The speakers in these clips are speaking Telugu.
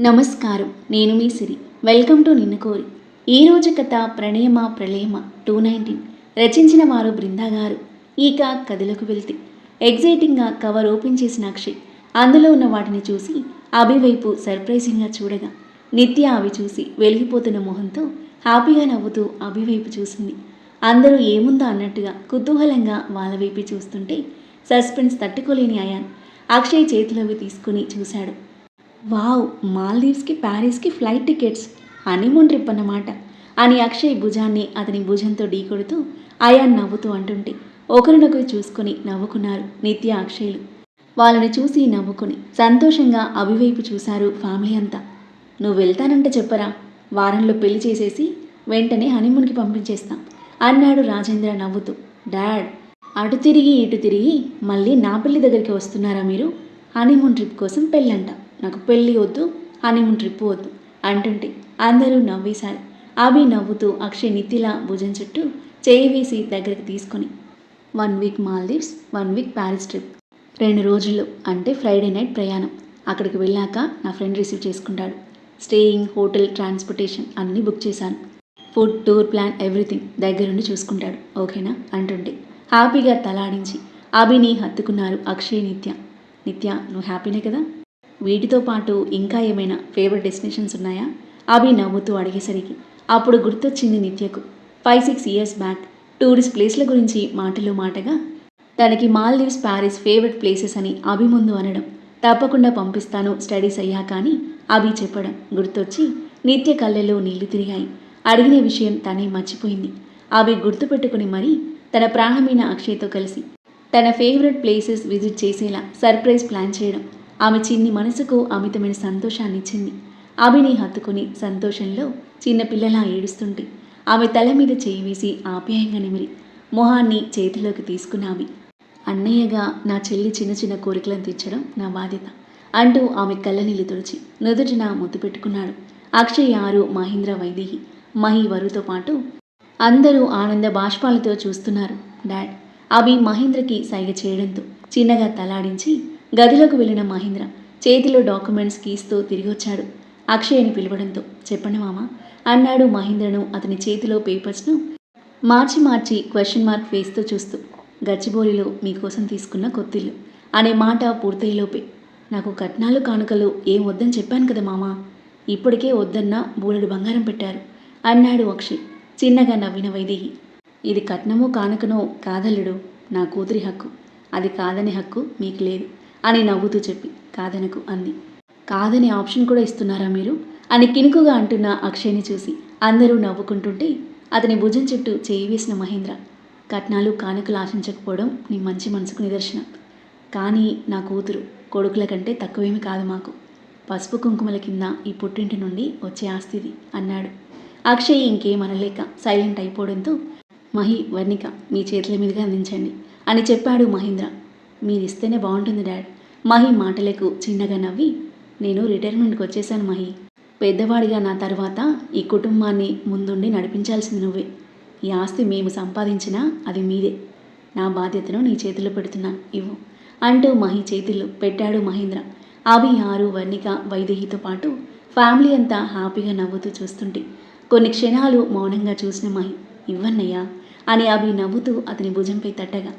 నమస్కారం. నేను మీ సిరి. వెల్కమ్ టు నిన్ను కోరి. ఈరోజు కథ ప్రణయమ ప్రళయమ? Two nineteen. రచించిన వారు బృందా గారు. ఈక కథలకు వెళ్తే. ఎగ్జైటింగ్గా కవర్ ఓపెన్ చేసిన అక్షయ్. అందులో ఉన్న వాటిని చూసి అభి వైపు సర్ప్రైజింగ్గా చూడగా నిత్య అవి చూసి వెలిగిపోతున్న మొహంతో హ్యాపీగా నవ్వుతూ అభి వైపు చూసింది. అందరూ ఏముందో అన్నట్టుగా కుతూహలంగా వాళ్ళ వైపు చూస్తుంటే సస్పెన్స్ తట్టుకోలేని అయాన్ అక్షయ్ చేతిలోకి తీసుకుని చూశాడు. వావ్ మాల్దీవ్స్కి ప్యారిస్కి ఫ్లైట్ టికెట్స్. హనీమూన్ ట్రిప్ అన్నమాట. అని అక్షయ్ భుజాన్ని అతని భుజంతో ఢీకొడుతూ ఆయా నవ్వుతూ అంటుంటే ఒకరినొకరు చూసుకొని నవ్వుకున్నారు నిత్య అక్షయ్లు. వాళ్ళని చూసి నవ్వుకుని సంతోషంగా అవివైపు చూశారు ఫ్యామిలీ అంతా. నువ్వు వెళ్తానంటే చెప్పరా? వారంలో పెళ్ళి చేసేసి వెంటనే హనీమూన్కి పంపించేస్తాం అన్నాడు రాజేంద్ర నవ్వుతూ. డాడ్ అటు తిరిగి ఇటు తిరిగి మళ్ళీ నా పెళ్ళి దగ్గరికి వస్తున్నారా మీరు? హనీమూన్ ట్రిప్ కోసం పెళ్ళంట. నాకు పెళ్ళి వద్దు హనీమూన్ ట్రిప్ వద్దు అంటుంటే అందరూ నవ్వేశారు. అభి నవ్వుతూ అక్షయ్ నితిలా భుజం చుట్టూ చేయి వేసి దగ్గరికి తీసుకొని one week Maldives one week Paris trip రెండు రోజులు అంటే ఫ్రైడే నైట్ ప్రయాణం. అక్కడికి వెళ్ళాక నా ఫ్రెండ్ రిసీవ్ చేసుకుంటాడు. స్టేయింగ్ హోటల్ ట్రాన్స్పోర్టేషన్ అన్నీ బుక్ చేశాను. ఫుడ్ టూర్ ప్లాన్ ఎవ్రీథింగ్ దగ్గరుండి చూసుకుంటాడు. ఓకేనా? అంటుంటే హ్యాపీగా తలాడించి అభిని హత్తుకున్నారు అక్షయ్ నిత్య. నిత్య నువ్వు హ్యాపీనే కదా? వీటితో పాటు ఇంకా ఏమైనా ఫేవరెట్ డెస్టినేషన్స్ ఉన్నాయా? అవి నవ్వుతూ అడిగేసరికి అప్పుడు గుర్తొచ్చింది నిత్యకు. Five six years back tourist ప్లేస్ల గురించి మాటలు మాటగా తనకి మాల్దీవ్స్ ప్యారిస్ ఫేవరెట్ ప్లేసెస్ అని అభి ముందు అనడం. తప్పకుండా పంపిస్తాను స్టడీస్ అయ్యాక అని అభి చెప్పడం గుర్తొచ్చి నిత్య కళ్ళలో నీళ్ళు తిరిగాయి. అడిగిన విషయం తనే మర్చిపోయింది. అవి గుర్తుపెట్టుకుని మరీ తన ప్రాణమైన అక్షయ్తో కలిసి తన ఫేవరెట్ ప్లేసెస్ విజిట్ చేసేలా సర్ప్రైజ్ ప్లాన్ చేయడం ఆమె చిన్ని మనసుకు అమితమైన సంతోషాన్ని ఇచ్చింది అభిని హత్తుకుని సంతోషంలో చిన్నపిల్లలా ఏడుస్తుంటే ఆమె తల మీద చేయి వేసి ఆప్యాయంగా నిమిరి మొహాన్ని చేతిలోకి తీసుకున్నావి. అన్నయ్యగా నా చెల్లి చిన్న చిన్న కోరికలను తీర్చడం నా బాధ్యత అంటూ ఆమె కళ్ళనీళ్ళు తుడిచి నుదుటిన ముద్దు పెట్టుకున్నాడు. అక్షయ్ ఆరు మహేంద్ర వైదేహి మహి వరుతో పాటు అందరూ ఆనంద బాష్పాలతో చూస్తున్నారు. డాడ్ అవి మహేంద్రకి సైగ చేయడంతో చిన్నగా తలాడించి గదిలోకి వెళ్ళిన మహేంద్ర చేతిలో డాక్యుమెంట్స్ కీస్తో తిరిగి వచ్చాడు అక్షయ్ని పిలవడంతో చెప్పండి మామ అన్నాడు మహేంద్రను అతని చేతిలో పేపర్స్ను మార్చి మార్చి క్వశ్చన్ మార్క్ వేస్తూ చూస్తూ. గచ్చిబోలిలో మీకోసం తీసుకున్న కొత్తిల్లు అనే మాట పూర్తయ్యేలోపే. నాకు కట్నాలు కానుకలు ఏం వద్దని చెప్పాను కదా మామ. ఇప్పటికే వద్దన్న బూలెడు బంగారం పెట్టారు అన్నాడు అక్షయ్ చిన్నగా నవ్విన వైదేహి. ఇది కట్నమో కానుకనో కాదల్లుడు నా కూతురి హక్కు. అది కాదని హక్కు మీకు లేదు. అని నవ్వుతూ చెప్పి కాదనకు అంది. కాదనే ఆప్షన్ కూడా ఇస్తున్నారా మీరు? అని కినుకుగా అంటున్న అక్షయ్ని చూసి అందరూ నవ్వుకుంటుంటే అతని భుజం చుట్టూ చేయి వేసిన మహేంద్ర కట్నాలు కానుకలు ఆశించకపోవడం నీ మంచి మనసుకు నిదర్శనం. కానీ నా కూతురు కొడుకుల కంటే తక్కువేమి కాదు మాకు. పసుపు కుంకుమల కింద ఈ పుట్టింటి నుండి వచ్చే ఆస్తిది అన్నాడు. అక్షయ్ ఇంకేమనలేక సైలెంట్ అయిపోవడంతో మహి వర్ణిక మీ చేతుల మీదుగా అందించండి అని చెప్పాడు మహేంద్ర. మీరు ఇస్తేనే బాగుంటుంది డాడ్. మహి మాటలకు చిన్నగా నవ్వి నేను రిటైర్మెంట్కి వచ్చేసాను మహి. పెద్దవాడిగా నా తర్వాత ఈ కుటుంబాన్ని ముందుండి నడిపించాల్సింది నువ్వే. ఈ ఆస్తి మేము సంపాదించినా అది మీదే. నా బాధ్యతను నీ చేతిలో పెడుతున్నాను ఇవ్వు అంటూ మహి చేతిలో పెట్టాడు మహేంద్ర. అభి ఆరు వర్ణిక వైదేహితో పాటు ఫ్యామిలీ అంతా హ్యాపీగా నవ్వుతూ చూస్తుంటే కొన్ని క్షణాలు మౌనంగా చూసిన మహి ఇవ్వన్నయ్యా అని అభి నవ్వుతూ అతని భుజంపై తట్టగా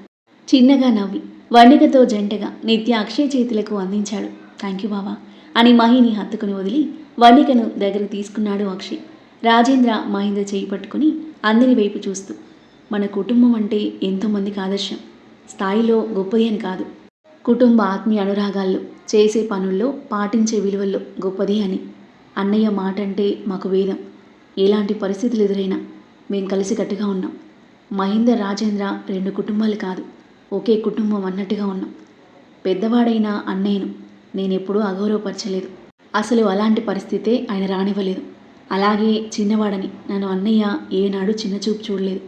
చిన్నగా నవ్వి వర్ణికతో జంటగా నిత్య అక్షయ్ చేతులకు అందించాడు. థ్యాంక్ యూ బావా అని మహిని హత్తుకుని వదిలి వర్ణికను దగ్గర తీసుకున్నాడు అక్షయ్. రాజేంద్ర మహేంద్ర చేయి పట్టుకుని అందరి వైపు చూస్తూ మన కుటుంబం అంటే ఎంతోమందికి ఆదర్శం స్థాయిలో గొప్పది అని కాదు. కుటుంబ ఆత్మీయ అనురాగాల్లో చేసే పనుల్లో పాటించే విలువల్లో గొప్పది అని. అన్నయ్య మాట అంటే మాకు వేదం. ఎలాంటి పరిస్థితులు ఎదురైనా మేము కలిసికట్టుగా ఉన్నాం. మహేందర్ రాజేంద్ర రెండు కుటుంబాలు కాదు. ఒకే కుటుంబం అన్నట్టుగా ఉన్నాం. పెద్దవాడైన అన్నయ్యను నేనెప్పుడూ అగౌరవపరచలేదు. అసలు అలాంటి పరిస్థితే ఆయన రానివ్వలేదు. అలాగే చిన్నవాడని నన్ను అన్నయ్య ఏనాడు చిన్నచూపు చూడలేదు.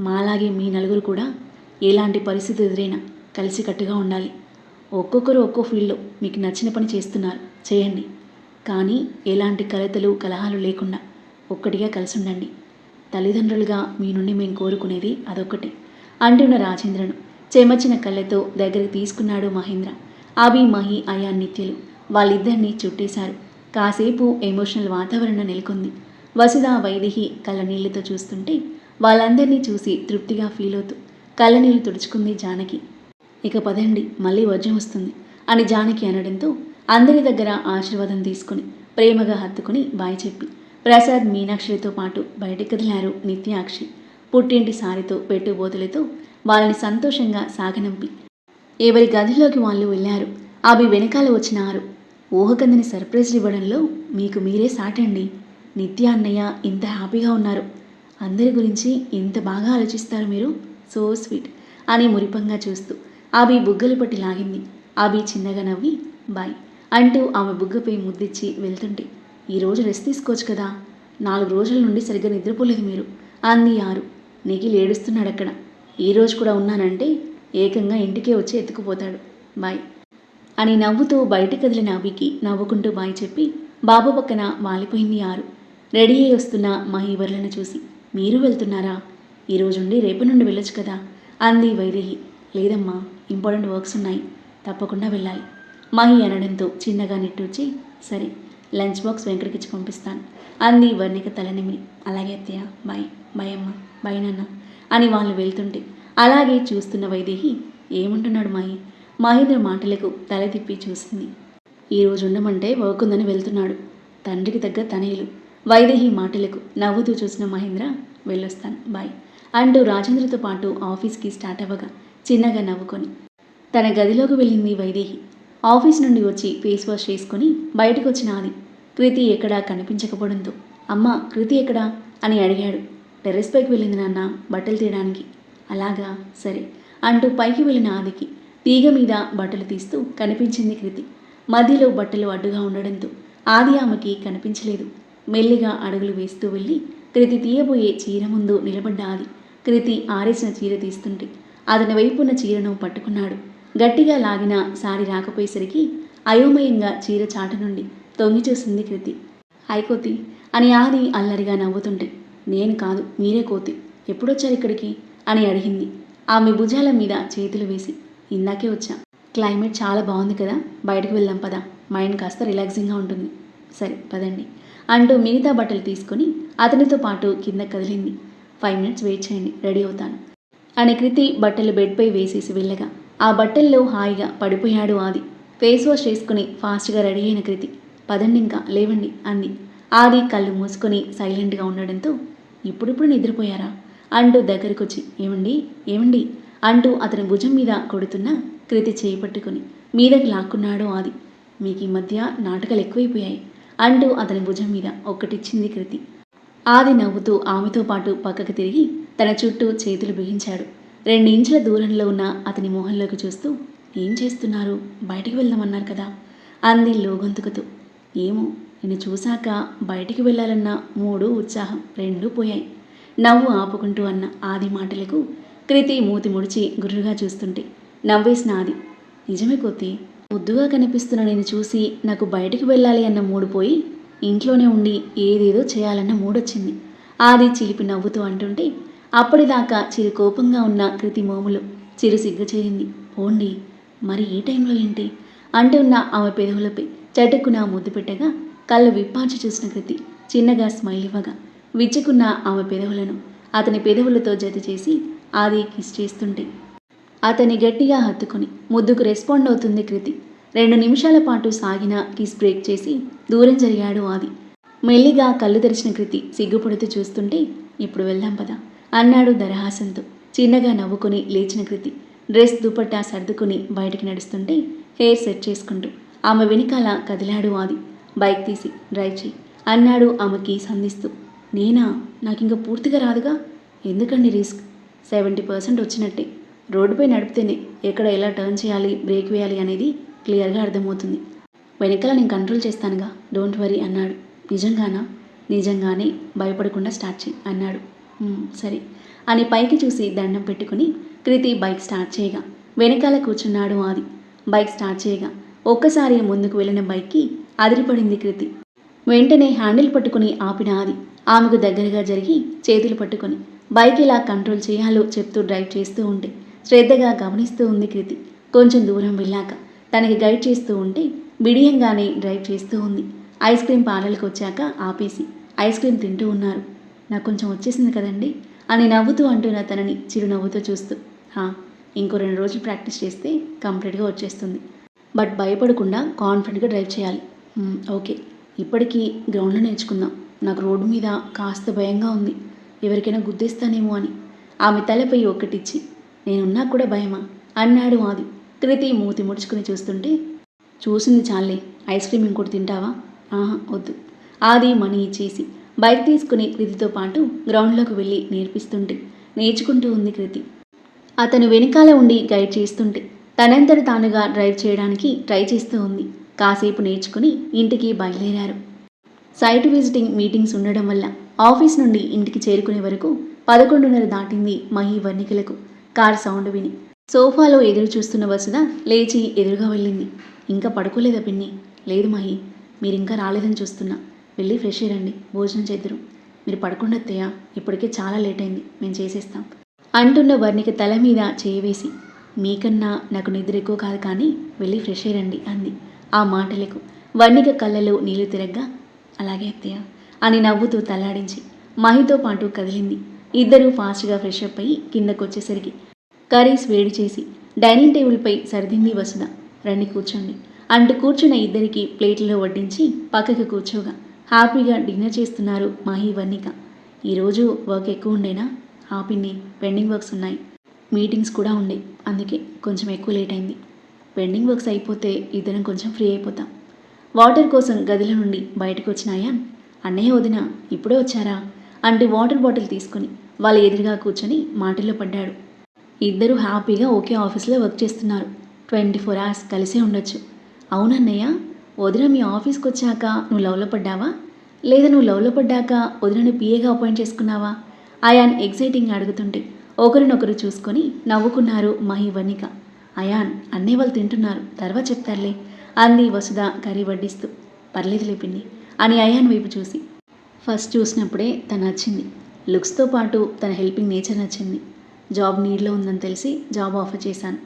మాలాగే మీ నలుగురు కూడా ఎలాంటి పరిస్థితి ఎదురైనా కలిసికట్టుగా ఉండాలి. ఒక్కొక్కరు ఒక్కో ఫీల్డ్లో మీకు నచ్చిన పని చేస్తున్నారు. చేయండి. కానీ ఎలాంటి కలతలు కలహాలు లేకుండా ఒక్కటిగా కలిసి ఉండండి తల్లిదండ్రులుగా మీ నుండి మేము కోరుకునేది అదొకటి అంటున్న రాజేంద్రను చెమచిన కళ్ళతో దగ్గరికి తీసుకున్నాడు మహేంద్ర. అభి మహి అయా నిత్యలు వాళ్ళిద్దరినీ చుట్టేశారు. కాసేపు ఎమోషనల్ వాతావరణం నెలకొంది. వసుధ వైదిహి కళ్ళ నీళ్ళతో చూస్తుంటే వాళ్ళందరినీ చూసి తృప్తిగా ఫీల్ అవుతూ కళ్ళ నీళ్ళు తుడుచుకుంది జానకి. ఇక పదండి మళ్ళీ వజ్రం వస్తుంది అని జానకి అనడంతో అందరి దగ్గర ఆశీర్వాదం తీసుకుని ప్రేమగా హత్తుకుని బాయ్ చెప్పి ప్రసాద్ మీనాక్షితో పాటు బయటకు కదిలారు నిత్యాక్షి. పుట్టింటి సారితో పెట్టుబోతులతో వాళ్ళని సంతోషంగా సాగనంపి. ఎవరి గదిలోకి వాళ్ళు వెళ్ళారు అవి వెనకాల వచ్చినారు. ఊహకందని సర్ప్రైజ్లు ఇవ్వడంలో మీకు మీరే సాటండి. నిత్య అన్నయ్య ఇంత హ్యాపీగా ఉన్నారు. అందరి గురించి ఇంత బాగా ఆలోచిస్తారు మీరు? సో స్వీట్ అని మురిపంగా చూస్తూ అవి బుగ్గలు పట్టి లాగింది. అవి చిన్నగా నవ్వి బాయ్ అంటూ ఆమె బుగ్గపై ముద్దిచ్చి వెళ్తుంటే ఈరోజు రెస్ట్ తీసుకోవచ్చు కదా? నాలుగు రోజుల నుండి సరిగ్గా నిద్రపోలేదు మీరు అంది ఆరు నిఖిల్ ఏడుస్తున్నాడు అక్కడ. ఈరోజు కూడా ఉన్నానంటే ఏకంగా ఇంటికే వచ్చి ఎత్తుకుపోతాడు. బాయ్ అని నవ్వుతూ బయట కదిలిన అవికి నవ్వుకుంటూ బాయ్ చెప్పి బాబు పక్కన వాలిపోయింది ఆరు. రెడీ అయి వస్తున్న మహీవర్లను చూసి. మీరు వెళ్తున్నారా? ఈరోజుండి రేపు నుండి వెళ్ళొచ్చు కదా? అంది వైదేహి. లేదమ్మా ఇంపార్టెంట్ వర్క్స్ ఉన్నాయి. తప్పకుండా వెళ్ళాలి. మహి అనడంతో చిన్నగా నిట్టూర్చి సరే లంచ్ బాక్స్ వెంకటకిచ్చి పంపిస్తాను. అంది వర్ణిక తలనిమి అలాగే అత్తయ్య బాయ్. బాయ్ అమ్మ. బాయ్ నాన్న. అని వాళ్ళు వెళ్తుంటే అలాగే చూస్తున్న వైదేహి ఏమంటున్నాడు మాయి? మహేంద్ర మాటలకు తల తిప్పి చూసింది. ఈ రోజు ఉండమంటే వర్క్ ఉందని వెళ్తున్నాడు. తండ్రికి తగ్గ తనయులు వైదేహి మాటలకు నవ్వుతూ చూసిన మహేంద్ర వెళ్ళొస్తాను బాయ్. అంటూ రాజేంద్రతో పాటు ఆఫీస్కి స్టార్ట్ అవ్వగా చిన్నగా నవ్వుకొని తన గదిలోకి వెళ్ళింది వైదేహి. ఆఫీస్ నుండి వచ్చి ఫేస్ వాష్ చేసుకొని బయటకు వచ్చిన ఆది కృతి ఎక్కడా కనిపించకపోవడంతో? అమ్మ కృతి ఎక్కడా? అని అడిగాడు. టెర్రస్ పైకి వెళ్ళింది నాన్న బట్టలు తీయడానికి. అలాగా? సరే అంటూ పైకి వెళ్ళిన ఆదికి తీగ మీద బట్టలు తీస్తూ కనిపించింది కృతి. మధ్యలో బట్టలు అడ్డుగా ఉండడంతో ఆది ఆమెకి కనిపించలేదు. మెల్లిగా అడుగులు వేస్తూ వెళ్ళి కృతి తీయబోయే చీర ముందు నిలబడ్డ ఆది. కృతి ఆరేసిన చీర తీస్తుంటే అతని వైపున్న చీరను పట్టుకున్నాడు. గట్టిగా లాగిన సారి రాకపోయేసరికి అయోమయంగా చీర చాటు నుండి తొంగి చూసింది కృతి. హాయ్ అని ఆది అల్లరిగా నవ్వుతుంటే నేను కాదు మీరే కోతి. ఎప్పుడొచ్చారు ఇక్కడికి? అని అడిగింది. ఆమె భుజాల మీద చేతులు వేసి ఇందాకే వచ్చా. క్లైమేట్ చాలా బాగుంది కదా బయటకు వెళ్దాం పదా. మైండ్ కాస్త రిలాక్సింగ్గా ఉంటుంది. సరే పదండి. అంటూ మిగతా బట్టలు తీసుకొని అతనితో పాటు కింద కదిలింది. ఫైవ్ మినిట్స్ వెయిట్ చేయండి రెడీ అవుతాను. అని కృతి బట్టలు బెడ్పై వేసేసి వెళ్ళగా. ఆ బట్టల్లో హాయిగా పడిపోయాడు ఆది. ఫేస్ వాష్ చేసుకుని ఫాస్ట్గా రెడీ అయిన కృతి. పదండి ఇంకా లేవండి అంది. ఆది కళ్ళు మూసుకొని సైలెంట్గా ఉండడంతో ఇప్పుడిప్పుడు నిద్రపోయారా? అంటూ దగ్గరకొచ్చి ఏమండి? ఏమండి? అంటూ అతని భుజం మీద కొడుతున్న కృతి చేయి మీదకి లాక్కున్నాడు ఆది. మీకు ఈ మధ్య నాటకాలు ఎక్కువైపోయాయి అంటూ అతని భుజం మీద ఒక్కటిచ్చింది కృతి. ఆది నవ్వుతూ ఆమెతో పాటు పక్కకు తిరిగి తన చుట్టూ చేతులు బిగించాడు. రెండు ఇంచుల దూరంలో ఉన్న అతని మొహంలోకి చూస్తూ ఏం చేస్తున్నారు? బయటికి వెళ్దామన్నారు కదా అంది లోగొంతుకుతూ. ఏమో నిన్ను చూశాక బయటికి వెళ్ళాలన్న మూడు ఉత్సాహం రెండూ పోయాయి. నవ్వు ఆపుకుంటూ అన్న ఆది మాటలకు కృతి మూతి ముడిచి గుర్రుగా చూస్తుంటే నవ్వేసిన ఆది నిజమే కొద్ది ముద్దుగా కనిపిస్తున్న నేను చూసి నాకు బయటికి వెళ్ళాలి అన్న మూడు పోయి ఇంట్లోనే ఉండి ఏదేదో చేయాలన్న మూడొచ్చింది. ఆది చిలిపి నవ్వుతూ అంటుంటే అప్పటిదాకా చిరు కోపంగా ఉన్న కృతి మోములు చిరు సిగ్గు చేరింది. పోండి మరి ఈ టైంలో ఏంటి? అంటున్న ఆమె పెదవులపై చటుక్కున ముద్దు పెట్టగా కళ్ళు విప్పార్చి చూసిన కృతి చిన్నగా స్మైల్ ఇవ్వగా విచ్చుకున్న ఆమె పెదవులను అతని పెదవులతో జత చేసి ఆది కిస్ చేస్తుంటే అతని గట్టిగా హత్తుకుని ముద్దుకు రెస్పాండ్ అవుతుంది కృతి. రెండు నిమిషాల పాటు సాగిన కిస్ బ్రేక్ చేసి దూరం జరిగాడు ఆది. మెల్లిగా కళ్ళు తెరిచిన కృతి సిగ్గుపడుతూ చూస్తుంటే ఇప్పుడు వెళ్దాం పదా అన్నాడు దరహాసంతో. చిన్నగా నవ్వుకొని లేచిన కృతి డ్రెస్ దుపట్టా సర్దుకుని బయటికి నడుస్తుంటే హెయిర్ సెట్ చేసుకుంటూ ఆమె వెనకాల కదిలాడు ఆది. బైక్ తీసి డ్రైవ్ చేయి అన్నాడు ఆమెకి సంధిస్తూ నేనా? నాకు ఇంకా పూర్తిగా రాదుగా? ఎందుకండి రిస్క్? సెవెంటీ పర్సెంట్ వచ్చినట్టే. రోడ్డుపై నడిపితేనే ఎక్కడ ఎలా టర్న్ చేయాలి బ్రేక్ వేయాలి అనేది క్లియర్గా అర్థమవుతుంది. వెనకాల నేను కంట్రోల్ చేస్తానుగా డోంట్ వరీ అన్నాడు. నిజంగానా? నిజంగానే భయపడకుండా స్టార్ట్ చేయి అన్నాడు. సరే అని పైకి చూసి దండం పెట్టుకుని కృతి బైక్ స్టార్ట్ చేయగా వెనకాల కూర్చున్నాడు ఆది. బైక్ స్టార్ట్ చేయగా ఒక్కసారి ముందుకు వెళ్ళిన బైక్కి అదిరిపడింది కృతి వెంటనే హ్యాండిల్ పట్టుకుని ఆపిన ఆది. ఆమెకు దగ్గరగా జరిగి చేతులు పట్టుకొని బైక్ ఎలా కంట్రోల్ చేయాలో చెప్తూ డ్రైవ్ చేస్తూ ఉంటే శ్రద్ధగా గమనిస్తూ ఉంది కృతి కొంచెం దూరం వెళ్ళాక తనకి గైడ్ చేస్తూ ఉంటే బిడియంగానే డ్రైవ్ చేస్తూ ఉంది. ఐస్ క్రీమ్ పార్లర్కి వచ్చాక ఆపేసి ఐస్ క్రీమ్ తింటూ ఉన్నారు. నాకు కొంచెం వచ్చేసింది కదండి అని నవ్వుతూ అంటున్న తనని చిరునవ్వుతో చూస్తూ హా ఇంకో రెండు రోజులు ప్రాక్టీస్ చేస్తే కంప్లీట్గా వచ్చేస్తుంది. బట్ భయపడకుండా కాన్ఫిడెంట్గా డ్రైవ్ చేయాలి. ఓకే. ఇప్పటికీ గ్రౌండ్లో నేర్చుకుందాం. నాకు రోడ్డు మీద కాస్త భయంగా ఉంది. ఎవరికైనా గుద్దేస్తానేమో అని. ఆమె తలపై ఒక్కటిచ్చి నేనున్నా కూడా భయమా? అన్నాడు ఆది. కృతి మూతి ముడుచుకుని చూస్తుంటే చూసింది చాలే ఐస్ క్రీమ్ ఇంకోటి తింటావా? ఆహా వద్దు. ఆది మనీ ఇచ్చేసి బైక్ తీసుకుని కృతితో పాటు గ్రౌండ్లోకి వెళ్ళి నేర్పిస్తుంటే నేర్చుకుంటూ ఉంది కృతి అతను వెనకాల ఉండి గైడ్ చేస్తుంటే తనంతట తానుగా డ్రైవ్ చేయడానికి ట్రై చేస్తూ ఉంది. కాసేపు నేర్చుకుని ఇంటికి బయలుదేరారు. సైట్ విజిటింగ్ మీటింగ్స్ ఉండడం వల్ల ఆఫీస్ నుండి ఇంటికి చేరుకునే వరకు పదకొండున్నర దాటింది మహి వర్ణికలకు కార్ సౌండ్ విని సోఫాలో ఎదురు చూస్తున్న వసుధ లేచి ఎదురుగా వెళ్ళింది. ఇంకా పడుకోలేదా పిన్ని? లేదు మహి మీరు ఇంకా రాలేదని చూస్తున్నా. వెళ్ళి ఫ్రెష్ అయ్యండి భోజనం చేద్దరు. మీరు పడుకోండి అత్తయ్య ఇప్పటికే చాలా లేట్ అయింది మేము చేసేస్తాం. అంటున్న వర్ణిక తల మీద చేయి వేసి మీకన్నా నాకు నిద్ర ఎక్కువ కాదు కానీ వెళ్ళి ఫ్రెష్ అయ్యండి అంది. ఆ మాటలకు వర్ణిక కళ్ళలో నీళ్ళు తిరగ్గా అలాగే అత్తయ్య అని నవ్వుతూ తల్లాడించి మహితో పాటు కదిలింది. ఇద్దరూ ఫాస్ట్గా ఫ్రెష్ అప్ అయ్యి కిందకొచ్చేసరికి కర్రీస్ వేడి చేసి డైనింగ్ టేబుల్పై సర్దింది వసుద రండి కూర్చోండి అంటూ కూర్చున్న ఇద్దరికి ప్లేట్లో వడ్డించి పక్కకు కూర్చోగా హ్యాపీగా డిన్నర్ చేస్తున్నారు మహి వర్ణిక ఈరోజు వర్క్ ఎక్కువ ఉండేనా? ఆపిన్ని పెండింగ్ వర్క్స్ ఉన్నాయి. మీటింగ్స్ కూడా ఉండే అందుకే కొంచెం ఎక్కువ లేట్ అయింది. పెండింగ్ వర్క్స్ అయిపోతే ఇద్దరం కొంచెం ఫ్రీ అయిపోతాం. వాటర్ కోసం గదిలో నుండి బయటకు వచ్చిన అయాన్ అన్నయ్య వదిన ఇప్పుడే వచ్చారా? అంటూ వాటర్ బాటిల్ తీసుకుని వాళ్ళ ఎదురుగా కూర్చొని మాటల్లో పడ్డాడు. ఇద్దరు హ్యాపీగా ఒకే ఆఫీస్లో వర్క్ చేస్తున్నారు. ట్వంటీ ఫోర్ అవర్స్ కలిసే ఉండొచ్చు. అవునన్నయ్య వదిన మీ ఆఫీస్కి వచ్చాక నువ్వు లవ్లో పడ్డావా? లేదా నువ్వు లవ్లో పడ్డాక వదినను పిఏగా అపాయింట్ చేసుకున్నావా? అయాన్ ఎగ్జైటింగ్ అడుగుతుంటే ఒకరినొకరు చూసుకొని నవ్వుకున్నారు మహి వనిక. అయాన్ అన్నీ వాళ్ళు తింటున్నారు. తర్వాత చెప్తారులే. అంది వసుధ కర్రీ వడ్డిస్తూ. పర్లేదులే పిన్ని అని అయాన్ వైపు చూసి. ఫస్ట్ చూసినప్పుడే తను నచ్చింది. లుక్స్తో పాటు తన హెల్పింగ్ నేచర్ నచ్చింది. జాబ్ నీడ్లో ఉందని తెలిసి జాబ్ ఆఫర్ చేశాను.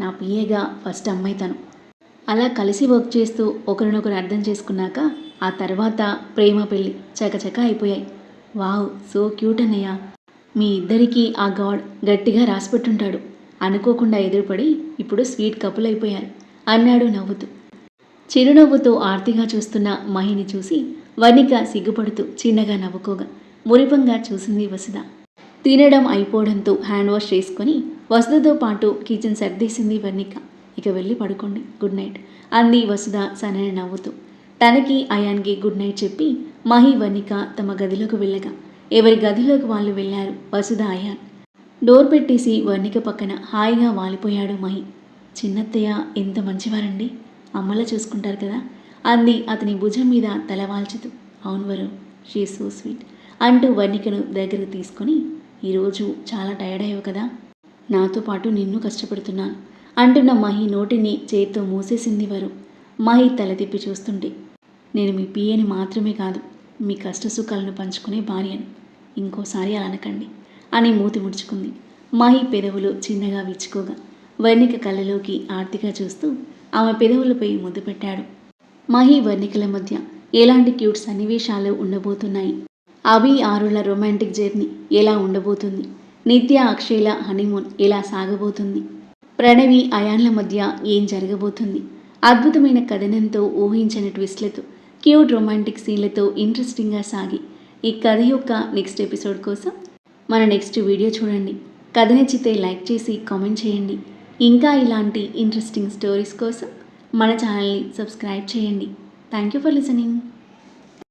నా పిఏగా ఫస్ట్ అమ్మాయి తను. అలా కలిసి వర్క్ చేస్తూ ఒకరినొకరు అర్థం చేసుకున్నాక ఆ తర్వాత ప్రేమ పెళ్ళి చకచక అయిపోయాయి. వావ్ సో క్యూట్ అన్నయ్య. మీ ఇద్దరికీ ఆ గాడ్ గట్టిగా రాసిపెట్టుంటాడు అనుకోకుండా ఎదురుపడి ఇప్పుడు స్వీట్ కపుల్ అయిపోయారు అన్నాడు నవ్వుతూ. చిరునవ్వుతో ఆర్తిగా చూస్తున్న మహిని చూసి వర్ణిక సిగ్గుపడుతూ చిన్నగా నవ్వుకోగా. మురిపంగా చూసింది వసుధ. తినడం అయిపోవడంతో హ్యాండ్ వాష్ చేసుకొని వసుధతో పాటు కిచెన్ సర్దేసింది వర్ణిక ఇక వెళ్ళి పడుకోండి. Good night. అంది వసుధ సనని నవ్వుతూ. తనకి అయాన్కి గుడ్ నైట్ చెప్పి మహి వర్ణిక తమ గదిలోకి వెళ్ళగా. ఎవరి గదిలోకి వాళ్ళు వెళ్ళారు? వసుధ అయాన్. డోర్ పెట్టేసి వర్ణిక పక్కన హాయిగా వాలిపోయాడు మహి. చిన్నత్తయ్య ఎంత మంచివారండి? అమ్మలా చూసుకుంటారు కదా? అంది అతని భుజం మీద తలవాల్చుతూ అవును వరు షీ సో స్వీట్ అంటూ వర్ణికను దగ్గరకు తీసుకొని ఈరోజు చాలా టైర్డ్ అయ్యావు కదా? నాతో పాటు నిన్ను కష్టపడుతున్నాను అంటున్న మహి నోటిని చేత్తో మూసేసింది వరు మహి తల తిప్పి చూస్తుంటే నేను మీ పియని మాత్రమే కాదు మీ కష్ట సుఖాలను పంచుకునే భార్యను. ఇంకోసారి అలా అనకండి. అని మూతి ముడుచుకుంది. మహి పెదవులు చిన్నగా విచ్చుకోగా. వర్ణిక కళ్ళలోకి ఆర్తిగా చూస్తూ ఆమె పెదవులపై ముద్దు పెట్టాడు. మహి వర్ణికల మధ్య ఎలాంటి క్యూట్ సన్నివేశాలు ఉండబోతున్నాయి? అభి ఆరుల రొమాంటిక్ జర్నీ ఎలా ఉండబోతుంది? నిత్య అక్షయల హనీమూన్ ఎలా సాగబోతుంది? ప్రణవి అయాన్ల మధ్య ఏం జరగబోతుంది? అద్భుతమైన కథనంతో ఊహించని ట్విస్ట్లతో క్యూట్ రొమాంటిక్ సీన్లతో ఇంట్రెస్టింగ్గా సాగి ఈ కథ యొక్క నెక్స్ట్ ఎపిసోడ్ కోసం మన నెక్స్ట్ వీడియో చూడండి. కథ నచ్చితే లైక్ చేసి కామెంట్ చేయండి. ఇంకా ఇలాంటి ఇంట్రెస్టింగ్ స్టోరీస్ కోసం మన ఛానల్ని సబ్స్క్రైబ్ చేయండి. Thank you for listening